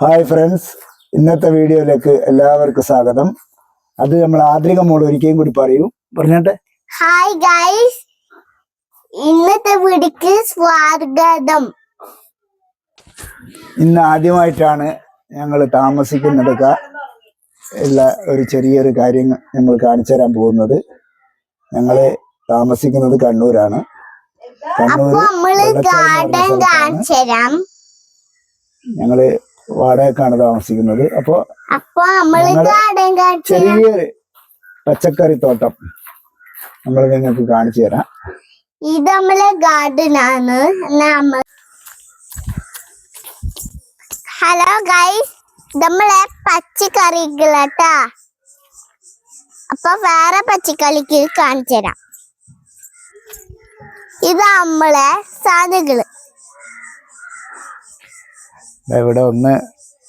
Hi friends ഇന്നത്തെ വീഡിയോയിലേക്ക് എല്ലാവർക്കും സ്വാഗതം. അത് നമ്മൾ ആദ്രിക മോൾ ഒരിക്കലും കൂടി പറയൂ. പറഞ്ഞോട്ടെ? ഹായ് ഗൈസ് ഇന്നത്തെ വീഡിയോക്ക് സ്വാഗതം. ഇന്ന് ആദ്യമായിട്ടാണ് ഞങ്ങൾ താമസിക്കുന്നിടക്ക ഉള്ള ഒരു ചെറിയൊരു കാര്യം ഞങ്ങൾ കാണിച്ചു തരാൻ പോകുന്നത്. ഞങ്ങൾ താമസിക്കുന്നത് കണ്ണൂരാണ്. കണ്ണൂർ ഞങ്ങൾ വാടകക്കാണ് താമസിക്കുന്നത്. അപ്പോ ചെറിയൊരു പച്ചക്കറി തോട്ടം നമ്മൾ നിങ്ങൾക്ക് കാണിച്ചു തരാം. ഇത് നമ്മളെ ഗാർഡൻ ആണ് ഹലോ ഗൈസ് നമ്മളെ പച്ചക്കറികളാട്ടാ. അപ്പൊ വേറെ പച്ചക്കറിക്ക് കാണിച്ചു തരാം. ഇത് നമ്മളെ സാധനങ്ങൾ. ഇവിടെ ഒന്ന്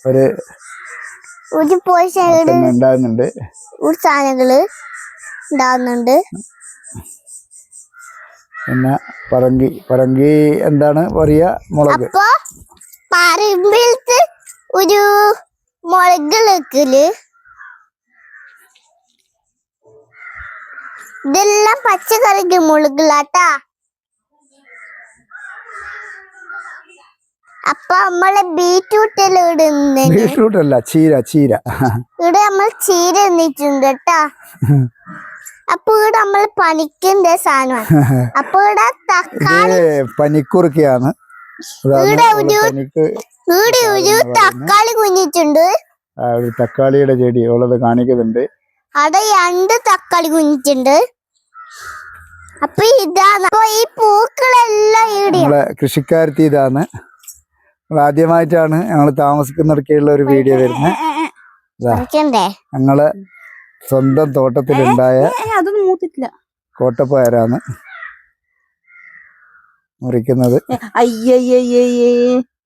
ഒരു ഉണ്ടാകുന്നുണ്ട്. സാധനങ്ങൾ ഉണ്ടാകുന്നുണ്ട്. പിന്നെ പറങ്കി പറങ്കി എന്താണ് പറയാ? മുളക്. പറമ്പിലത്ത് ഒരു മുളക് വെക്കൽ ഇതെല്ലാം പച്ചക്കറിക്ക് മുളകിലാട്ടാ. അപ്പൊ നമ്മളെ ബീറ്റ്റൂട്ടിൽ ബീട്രൂട്ട് അല്ല ചീര ചീര. ഇവിടെ നമ്മൾ ചീര എന്നിട്ടുണ്ട് കേട്ടാ. അപ്പൊ ഇവിടെ നമ്മൾ പനിക്കിന്റെ സാധനമാണ് അപ്പൊ ഇവിടെ തക്കാളി പനിക്കുറുക്കിയാണ്. ഇവിടെ ഒരു- ഇവിടെ ഒരു തക്കാളി കുഞ്ഞിട്ടുണ്ട്. ഒരു തക്കാളിയുടെ ചെടി ഉള്ളത് കാണിക്കുന്നുണ്ട്. അവിടെ രണ്ട് തക്കാളി കുഞ്ഞിട്ടുണ്ട്. അപ്പൊ ഇതാണ്. അപ്പൊ ഈ പൂക്കളെല്ലാം ഇവിടെ കൃഷിക്കാരത്തി ഇതാണ്. ആദ്യമായിട്ടാണ് ഞങ്ങൾ താമസിക്കുന്നിടക്കുള്ള ഒരു വീഡിയോ വരുന്നത് ഞങ്ങൾ ഞങ്ങളെ സ്വന്തം തോട്ടത്തിലുണ്ടായ കോട്ടപ്പയറാണ് മുറിക്കുന്നത്.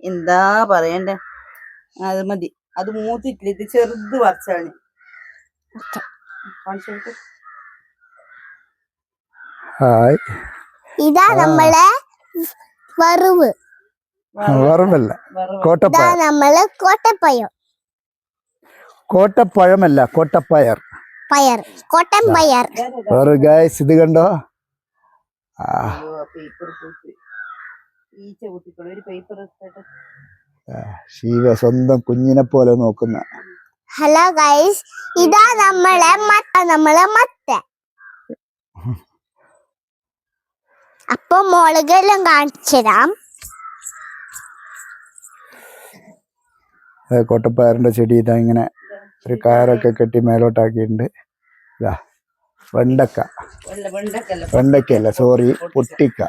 എന്താ പറയണ്ടേ? അത് മതി. അത് മൂത്തിട്ടില്ല. ഇത് ചെറുത് വറച്ചാണ് ഹായ്. ഇതാ നമ്മളെ വറവ്. വറവല്ല കോട്ടപ്പഴം നമ്മളെ കോട്ടപ്പഴമല്ല കോട്ടപ്പയർ. പയർ. കോട്ടൻ പയർ. വേറെ ഗായ്സ് ഇത് കണ്ടോ? ശീവ സ്വന്തം കുഞ്ഞിനെ പോലെ നോക്കുന്ന. ഹലോ ഗൈസ് ഇതാ നമ്മളെ മത്ത നമ്മളെ മത്ത. അപ്പൊ മുളകെല്ലാം കാണിച്ചു തരാം. ഏ, കോട്ടപ്പയറിന്റെ ചെടി ഇതാ ഇങ്ങനെ ഒരു കയറൊക്കെ കെട്ടി മേലോട്ടാക്കിയിട്ടുണ്ട്. ഇതാ വെണ്ടക്ക. വെണ്ടക്കല്ല സോറി പൊട്ടിക്ക.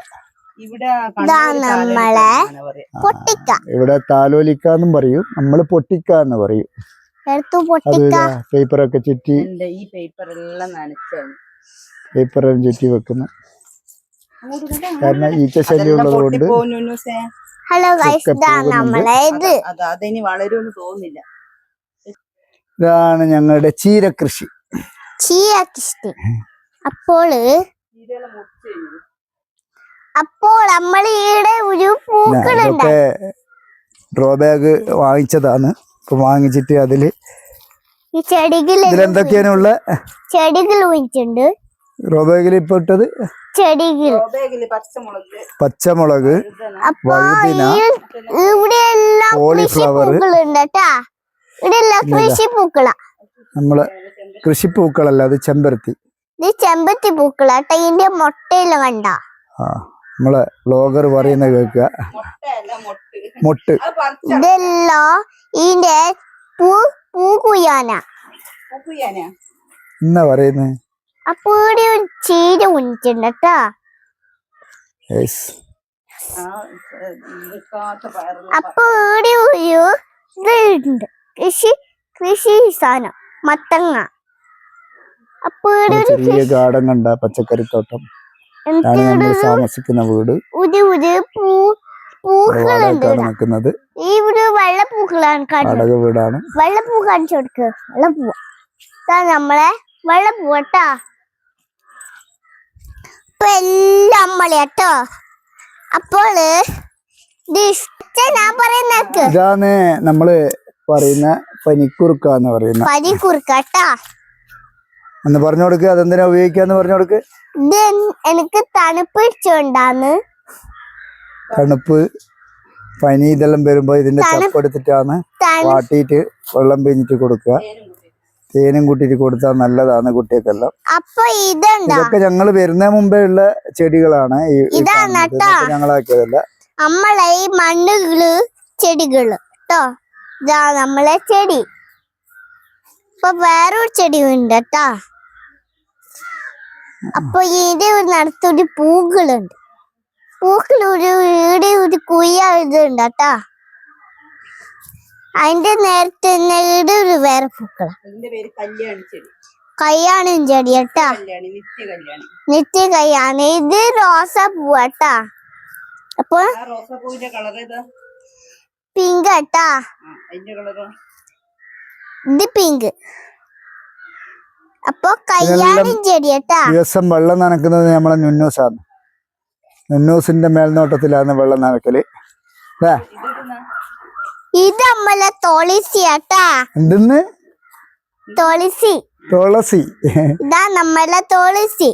ഇവിടെ താലോലിക്ക എന്നും പറയും. നമ്മൾ പൊട്ടിക്ക എന്ന് പറയും. പേപ്പറൊക്കെ ചുറ്റി പേപ്പറെല്ലാം ചുറ്റി വെക്കുന്നു. കാരണം ഈച്ച ശല്യം ഉള്ളത് കൊണ്ട് ഹലോ ഗൈസ് നമ്മളെ ഇത്. അത് അതിനി വളരുമെന്ന് തോന്നുന്നില്ല. ഇതാണ് ഞങ്ങളുടെ ചീര കൃഷി. ചീരകൃഷി അപ്പോൾ അപ്പോൾ നമ്മൾ ഈടെ ഒരു പൂക്കളുണ്ട് ഡ്രോ ബാഗ് വാങ്ങിച്ചതാണ്. ഇപ്പൊ വാങ്ങിച്ചിട്ട് അതിൽ ഈ ചെടികൾ ഇതിലെന്തൊക്കെയാണ് ഉള്ള ചെടികൾ വെച്ചിട്ടുണ്ട് ഡ്രോ പെട്ടത് ഇപ്പൊ ഇട്ടത് ചെടികൾ പച്ചമുളക്. പച്ചമുളക് വഴുതന, അപ്പൊ വഴുതിന ഇവിടെ എല്ലാം കൃഷി കോളിഫ്ലവർ പൂക്കളുണ്ട് ഇവിടെ എല്ലാം കൃഷി പൂക്കളാ നമ്മൾ കൃഷിപ്പൂക്കളല്ല അത് ചെമ്പരത്തി. ഇത് ചെമ്പത്തി പൂക്കളാട്ടാ ഇതിന്റെ മുട്ടയിൽ കണ്ട. ആ നമ്മളെ ബ്ലോഗർ പറയുന്ന കേൾക്കുക. മുട്ട് മൊട്ട്. മൊട്ട്. അത് പറിച്ച? ഇതെല്ലാം ഇതിന്റെ പൂ പൂ കുയ്യാനാ ഇന്ന എന്നാ പറയുന്നത് അപ്പൊ ഇവിടെ ഒരു ചീര കുഞ്ഞിട്ടുണ്ട് കേട്ടാ. അപ്പൊ ഇവിടെ ഒരു ഇതുണ്ട്. കൃഷി കൃഷി സാധനം മത്തങ്ങ. അപ്പൊ ഇവിടെ ഒരു ഒരു ചെറിയ ഗാർഡൻ കണ്ട പച്ചക്കറിത്തോട്ടം. താമസിക്കുന്ന വീട്. ഒരു ഒരു പൂ പൂക്കളുണ്ട് ഈ ഒരു വെള്ളപ്പൂക്കളാണ് വാടക വീടാണ്. വെള്ളപ്പൂ കാണിച്ചു കൊടുക്ക് വെള്ളപ്പൂ ഇതാ നമ്മളെ വെള്ളപ്പൂ കേട്ടാ ഇപ്പൊ എല്ലാം അമ്മളി കേട്ടോ. അപ്പോൾ ഞാൻ പറയുന്ന ഇതാണ് നമ്മൾ പറയുന്ന പനിക്കുറുക്ക എന്ന് പറയുന്ന പനിക്കുറുക്കട്ടാ എന്ന് പറഞ്ഞു കൊടുക്ക് അതെന്തിനാ ഉപയോഗിക്കാന്ന് പറഞ്ഞു കൊടുക്ക്. ഇത് എനിക്ക് തണുപ്പ് ഇടിച്ചോണ്ടാന്ന് തണുപ്പ് പനി ഇതെല്ലാം വരുമ്പോ ഇതിന്റെ ചപ്പെടുത്തിട്ടാണ് വാട്ടിയിട്ട് വെള്ളം പിഴിഞ്ഞിട്ട് കൊടുക്കുക. തേനും കൂട്ടിയിട്ട് കൊടുത്താൽ നല്ലതാണ് കുട്ടികൾക്കെല്ലാം. അപ്പൊ ഇതുണ്ടോ ഇതൊക്കെ ഞങ്ങൾ വരുന്ന മുമ്പേ ഉള്ള ചെടികളാണ് ഈ ഞങ്ങളാക്കിയതല്ല. നമ്മളെ ഈ മണ്ണുകൾ ചെടികൾ കേട്ടോ ഇതാ നമ്മളെ ചെടി. ഇപ്പൊ വേറൊരു ചെടി ഉണ്ട് കേട്ടാ അപ്പൊ ഇതിന്റെ നടത്തൊരു പൂക്കളുണ്ട്. പൂക്കൾ ഒരു ഇവിടെ ഒരു കുയ്യ ഇതുണ്ട് കേട്ടാ അതിന്റെ നേരത്തെ ഒരു വേറെ പൂക്കള. അതിന്റെ പേര് കല്യാണി ചെടി. കയ്യാണും ചെടി കേട്ടാ. നിത്യ കല്യാണി. കയ്യാണ്. ഇത് റോസാ പൂവാട്ടാ അപ്പൊ റോസാപ്പൂവിന്റെ കളർ ഏതാ? പിങ്ക് കേട്ടാ. ആ അതിന്റെ കളറോ? ഇത് പിങ്ക്. അപ്പൊ കയ്യാണി ചെടി കേട്ടാ. ദിവസം വെള്ളം നനക്കുന്നത് നമ്മളെ നുന്നൂസാണ്. നുന്നൂസിന്റെ മേൽനോട്ടത്തിലാണ് വെള്ളം നനക്കൽ അല്ലേ ഇത് നമ്മളെ തുളസി കേട്ടാ എന്തെന്ന്? തുളസി. തുളസി. ഇതാ നമ്മളെ തുളസി.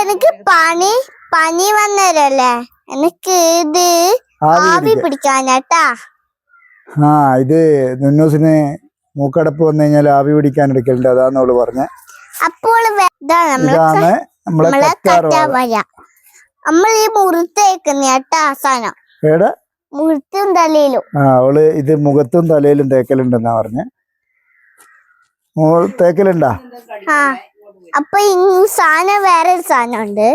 എനിക്ക് പനി പനി വന്നതല്ലേ എനിക്ക് ഇത് ആവി പിടിക്കാനാട്ടാ. ആ ഇത് നുന്നൂസിന് മൂക്കടപ്പ് വന്നു കഴിഞ്ഞാൽ ആവി പിടിക്കാൻ എടുക്കലുണ്ട്. അതാന്ന് അവൾ പറഞ്ഞ. അപ്പോൾ ഇതാണ് നമ്മളെ നമ്മൾ ഈ മുറുത്തേക്കുന്ന കേട്ടാ സാധനം. ഏടെ ആ അവൾ ഇത് മുഖത്തും തലയിലും തേക്കലുണ്ടെന്നാ പറഞ്ഞ. മോൾ തേക്കലുണ്ടാ. അപ്പൊ ഈ സാധനം വേറെ ഒരു സാധനം ഉണ്ട്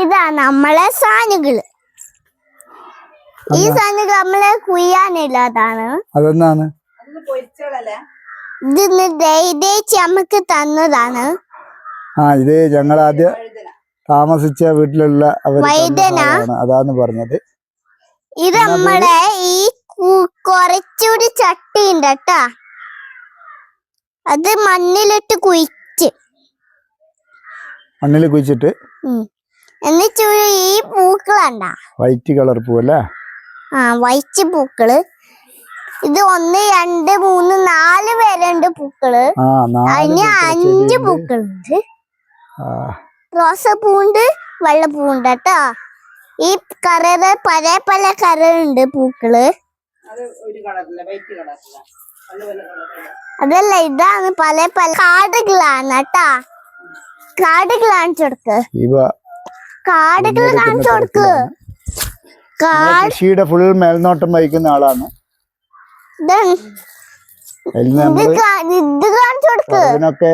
ഇതാ നമ്മളെ സാധനങ്ങൾ. ഈ സാധനങ്ങൾ നമ്മളെ കുയ്യാനില്ലാതാണ് അതെന്നാണ് ഇത് നമുക്ക് തന്നതാണ്. ആ ഇത് ഞങ്ങൾ ആദ്യം താമസിച്ച വീട്ടിലുള്ള അവരാണ്? അതാന്ന് പറഞ്ഞത്. ഇത് നമ്മളെ ഈ കുറച്ചുകൂടി ചട്ടി ഉണ്ട് കേട്ടാ. അത് മണ്ണിലിട്ട് കുഴിച്ച്. മണ്ണിൽ കുഴിച്ചിട്ട്? എന്നിട്ട് ഈ പൂക്കളണ്ട വൈറ്റ് കളർ പൂവല്ലേ? ആ വൈറ്റ് പൂക്കൾ. ഇത് ഒന്ന് രണ്ട് മൂന്ന് നാല് പേരുണ്ട് പൂക്കൾ. അതിന് അഞ്ച് പൂക്കളുണ്ട്. ആ, റോസപ്പൂണ്ട് വെള്ളപ്പൂണ്ട് കേട്ടോ. ഈ കററ് പല പല കറുണ്ട് പൂക്കൾ. അതല്ല ഇതാണ് പല പല കാടുകളാണ് കേട്ടാ. കാടുകൾ കാണിച്ചു കൊടുക്ക് ഇവ കാടുകൾ കാണിച്ചു കൊടുക്ക്. കൃഷിയുടെ ഫുൾ മേൽനോട്ടം വഹിക്കുന്ന ആളാണ്. ഇത് കാണിച്ചു കൊടുക്ക്. അതിനൊക്കെ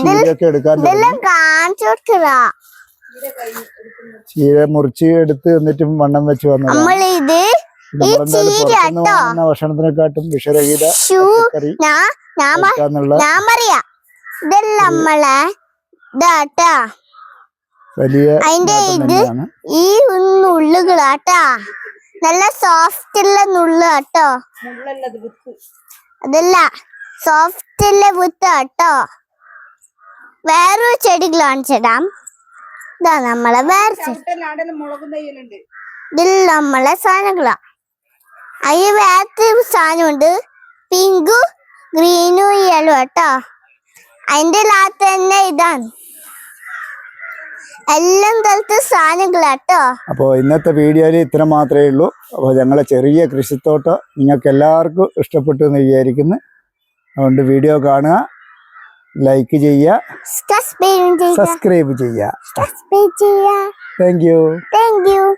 ചീരയൊക്കെ എടുക്കാൻ ചീര മുറിച്ച് എടുത്ത് എന്നിട്ടും വണ്ണം വെച്ച് വന്നത്. ഭക്ഷണത്തിനെക്കാട്ടും വിഷരഹിത പറയാ. ഇതെല്ലാം നമ്മളെ ഇതാട്ടാ. വലിയ അതിന്റെ നേട്ടം ഇത് തന്നെയാണ്. ഈ നുള്ളുകളാട്ടാ. നല്ല സോഫ്റ്റ് ഉള്ള നുള്ളു കേട്ടോ മുള്ളല്ലത് അതല്ല സോഫ്റ്റ് ഉള്ള വിത്ത് കേട്ടോ വേറൊരു ചെടി കാണിച്ചിടാം ഇതാ നമ്മളെ വേറെ ഇതിൽ നമ്മളെ സാധനങ്ങളാ. അതിൽ വേറെ സാധനമുണ്ട്. പിങ്കും ഗ്രീനും യെല്ലോ കേട്ടോ. അതിന്റെ ലാത്ത് തന്നെ ഇതാണ്. എല്ലാം തരത്തെ സാധനങ്ങളാട്ടോ അപ്പോൾ ഇന്നത്തെ വീഡിയോയിൽ ഇത്ര മാത്രമേ ഉള്ളൂ. അപ്പോൾ ഞങ്ങളെ ചെറിയ കൃഷിത്തോട്ടം നിങ്ങൾക്ക് എല്ലാവർക്കും ഇഷ്ടപ്പെട്ടു എന്ന് വിചാരിക്കുന്നു. അതുകൊണ്ട് വീഡിയോ കാണുക. ലൈക്ക് ചെയ്യുക. സബ്സ്ക്രൈബ് ചെയ്യുക. Thank you thank you